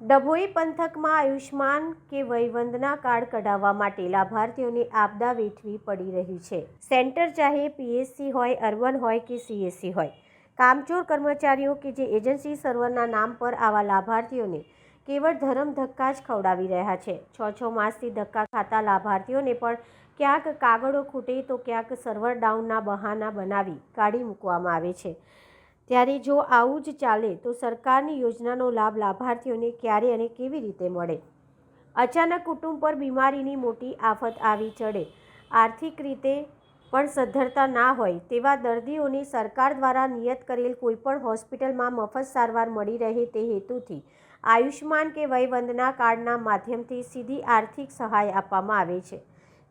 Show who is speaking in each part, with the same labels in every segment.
Speaker 1: ડભોઈ પંથકમાં આયુષ્માન કે વયવંદના કાર્ડ કઢાવવા માટે લાભાર્થીઓને આપદા વેઠવી પડી રહી છે. સેન્ટર ચાહે પીએસસી હોય અર્બન હોય કે સીએસસી હોય. કામચોર કર્મચારીઓ કે જે એજન્સી સર્વરના નામ પર આવા લાભાર્થીઓને કેવળ ધરમ ધક્કા જ ખવડાવી રહ્યા છે. છ છ માસથી ધક્કા ખાતા લાભાર્થીઓને પણ ક્યાંક કાગળો ખૂટે તો ક્યાંક સર્વર ડાઉનના બહાના બનાવી કાઢી મૂકવામાં આવે છે. ત્યારે જો આવું જ ચાલે તો સરકારની યોજનાનો લાભ લાભાર્થીઓને ક્યારે અને કેવી રીતે મળે? અચાનક કુટુંબ પર બીમારીની મોટી આફત આવી ચડે. આર્થિક રીતે પણ સદ્ધરતા ના હોય તેવા દર્દીઓને સરકાર દ્વારા નિયત કરેલ કોઈપણ હોસ્પિટલમાં મફત સારવાર મળી રહે તે હેતુથી આયુષ્માન કે વયવંદના કાર્ડના માધ્યમથી સીધી આર્થિક સહાય આપવામાં આવે છે.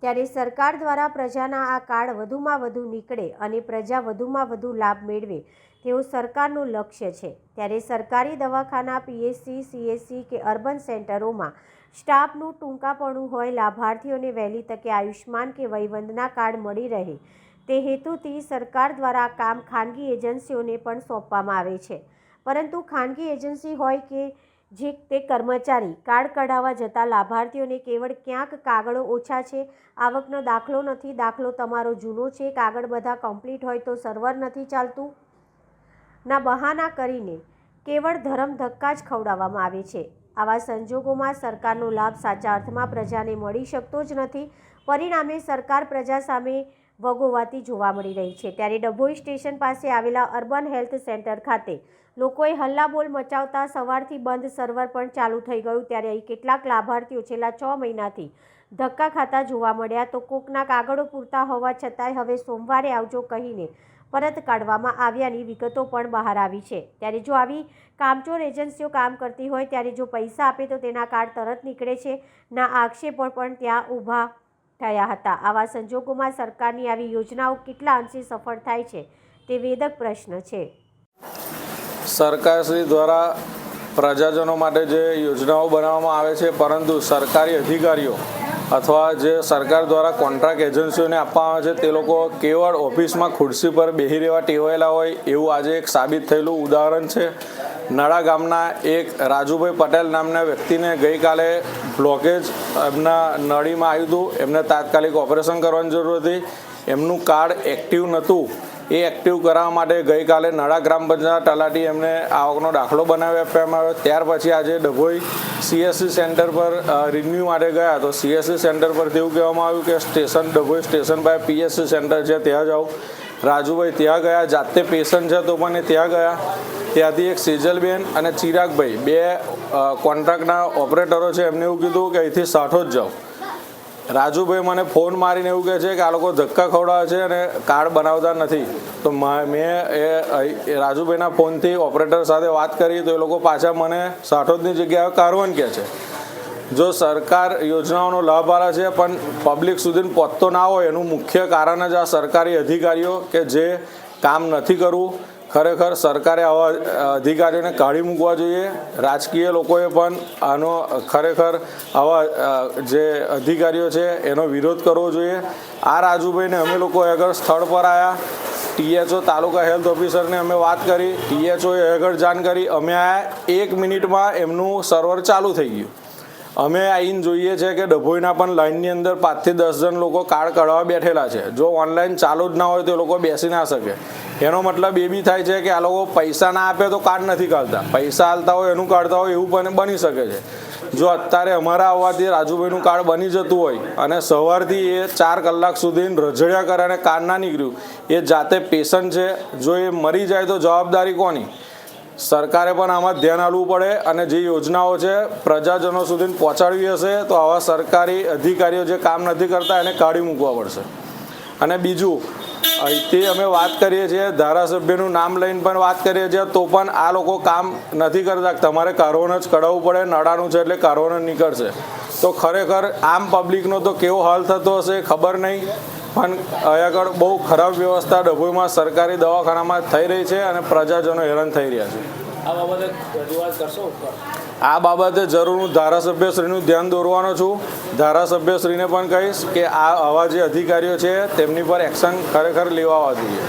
Speaker 1: ત્યારે સરકાર દ્વારા પ્રજાના આ કાર્ડ વધુમાં વધુ નીકળે અને પ્રજા વધુમાં વધુ લાભ મેળવે તેવું સરકારનું લક્ષ્ય છે. ત્યારે સરકારી દવાખાના પીએસસી સીએસસી કે અર્બન સેન્ટરોમાં સ્ટાફનું ટૂંકાપણું હોય, લાભાર્થીઓને વહેલી તકે આયુષ્માન કે વયવંદના કાર્ડ મળી રહે, તે હેતુથી સરકાર દ્વારા કામ ખાનગી એજન્સીઓને પણ સોંપવામાં આવે છે. પરંતુ ખાનગી એજન્સી હોય કે જે તે કર્મચારી, કાર્ડ કઢાવવા જતા લાભાર્થીઓને કેવળ ક્યાંક કાગળો ઓછા છે, આવકનો દાખલો નથી, દાખલો તમારો જૂનો છે, કાગળ બધા કમ્પ્લીટ હોય તો સર્વર નથી ચાલતું? ના બહાના કરીને કેવળ ધરમ ધક્કા જ ખવડાવવામાં આવે છે. આવા સંજોગોમાં સરકારનો લાભ સાચા અર્થમાં પ્રજાને મળી શકતો જ નથી. પરિણામે સરકાર પ્રજા સામે વગોવાતી જોવા મળી રહી છે. ત્યારે ડભોઈ સ્ટેશન પાસે આવેલા અર્બન હેલ્થ સેન્ટર ખાતે લોકોએ હલ્લાબોલ મચાવતા સવારથી બંધ સર્વર પણ ચાલુ થઈ ગયું. ત્યારે અહીં કેટલાક લાભાર્થીઓ છેલ્લા છ મહિનાથી ધક્કા ખાતા જોવા મળ્યા તો કોકના કાગળો પૂરતા હોવા છતાંય હવે સોમવારે આવજો કહીને પરત કાઢવામાં આવ્યાની વિગતો પણ બહાર આવી છે. ત્યારે જો આવી કામચોર એજન્સીઓ કામ કરતી હોય, ત્યારે જો પૈસા આપે તો તેના કાર્ડ તરત નીકળે છે, ના આક્ષેપો પણ ત્યાં ઊભા થયા હતા. આવા સંજોગોમાં સરકારની આવી યોજનાઓ કેટલા અંશે સફળ થાય છે તે વેદક પ્રશ્ન છે.
Speaker 2: સરકારશ્રી દ્વારા પ્રજાજનો માટે જે યોજનાઓ બનાવવામાં આવે છે, પરંતુ સરકારી અધિકારીઓ અથવા જે સરકાર દ્વારા કોન્ટ્રાક્ટ એજન્સીઓને આપવામાં આવે છે, તે લોકો કેવળ ઓફિસમાં ખુરશી પર બેસી રહેવા ટેવાયેલા હોય એવું આજે એક સાબિત થયેલું ઉદાહરણ છે. નડા ગામના એક રાજુભાઈ પટેલ નામના વ્યક્તિને ગઈકાલે બ્લોકેજ એમના નળીમાં આવ્યું હતું. એમને તાત્કાલિક ઓપરેશન કરવાની જરૂર હતી. એમનું કાર્ડ એક્ટિવ નહોતું. એ એક્ટિવ કરાવવા માટે ગઈકાલે નડા ગ્રામ પંચાયત તલાટી એમને આવકનો દાખલો બનાવી આપવામાં આવ્યો. ત્યાર પછી આજે ડભોઈ સીએસસી સેન્ટર પર રિન્યુ માટે ગયા તો સીએસસી સેન્ટર પર એવું કહેવામાં આવ્યું કે સ્ટેશન, ડભોઈ સ્ટેશન પાસે પીએસસી સેન્ટર છે, ત્યાં જાઓ. રાજુભાઈ ત્યાં ગયા, જાતે પેશન્ટ છે તો પણ ત્યાં ગયા. ત્યાંથી એક સેજલબેન અને ચિરાગભાઈ, બે કોન્ટ્રાક્ટના ઓપરેટરો છે, એમને એવું કીધું કે અહીંથી સાઠો જ જાઓ. રાજુભાઈ મને ફોન મારીને એવું કહે છે કે આ લોકો ધક્કા ખવડાવે છે અને કાર્ડ બનાવતા નથી. તો મેં એ રાજુભાઈના ફોનથી ઓપરેટર સાથે વાત કરી તો એ લોકો પાછા મને સાઠોદની જગ્યાએ કારવાન કહે છે. જો સરકાર યોજનાઓનો લાભ આલે છે પણ પબ્લિક સુધી પહોંચતો ના હોય એનું મુખ્ય કારણ જ આ સરકારી અધિકારીઓ કે જે કામ નથી કરવું. ખરેખર સરકારે આવા અધિકારીઓને કાઢી મૂકવા જોઈએ. રાજકીય લોકોએ પણ આનો ખરેખર આવા જે અધિકારીઓ છે, એનો વિરોધ કરવો જોઈએ. આ રાજુભાઈને અમે લોકો આગળ સ્થળ પર આવ્યા ટીએચઓ તાલુકા હેલ્થ ઓફિસરને અમે વાત કરી. ટીએચઓએ આગળ જાણ કરી. અમે આ એક મિનિટમાં એમનું સર્વર ચાલુ થઈ ગયું. અમે આવીને જોઈએ છે કે ડભોઈના પણ લાઇનની અંદર પાંચથી દસ જણ લોકો કાર્ડ કાઢવા બેઠેલા છે. જો ઓનલાઈન ચાલુ જ ના હોય તો એ લોકો બેસી ના શકે. એનો મતલબ એ બી થાય છે કે આ લોકો પૈસા ના આપે તો કાર્ડ નથી કાઢતા. પૈસા હાલતા હોય, એનું કાઢતા હોય એવું પણ બની શકે છે. જો અત્યારે અમારા આવવાથી રાજુભાઈનું કાર્ડ બની જતું હોય અને સવારથી એ ચાર કલાક સુધી રજડ્યા કરે અને કાર્ડ ના નીકળ્યું. એ જાતે પેશન્ટ છે. જો એ મરી જાય તો જવાબદારી કોની? સરકારે પણ આમાં ધ્યાન આપવું પડે અને જે યોજનાઓ છે પ્રજાજનો સુધી પહોંચાડવી હશે, તો આવા સરકારી અધિકારીઓ જે કામ નથી કરતા એને કાઢી મૂકવા પડશે. અને બીજું, અહીંથી અમે વાત કરીએ છીએ, ધારાસભ્યનું નામ લઈને પણ વાત કરીએ છીએ, તો પણ આ લોકો કામ નથી કરતા. તમારે કારોન જ કઢાવવું પડે નડાનું છે એટલે કારોન નીકળશે. તો ખરેખર આમ પબ્લિકનો તો કેવો હાલ થતો હશે ખબર નહીં. પણ અહીં આગળ બહુ ખરાબ વ્યવસ્થા ડભોઈમાં સરકારી દવાખાનામાં થઈ રહી છે અને પ્રજાજનો હેરાન થઈ રહ્યા છે.
Speaker 3: આ બાબતે રજૂઆત કરશો
Speaker 2: આ બાબતે જરૂર હું ધારાસભ્યશ્રીનું ધ્યાન દોરવાનો છું. ધારાસભ્યશ્રીને પણ કહીશ કે આ આવા જે અધિકારીઓ છે તેમની પર એક્શન ખરેખર લેવા જોઈએ.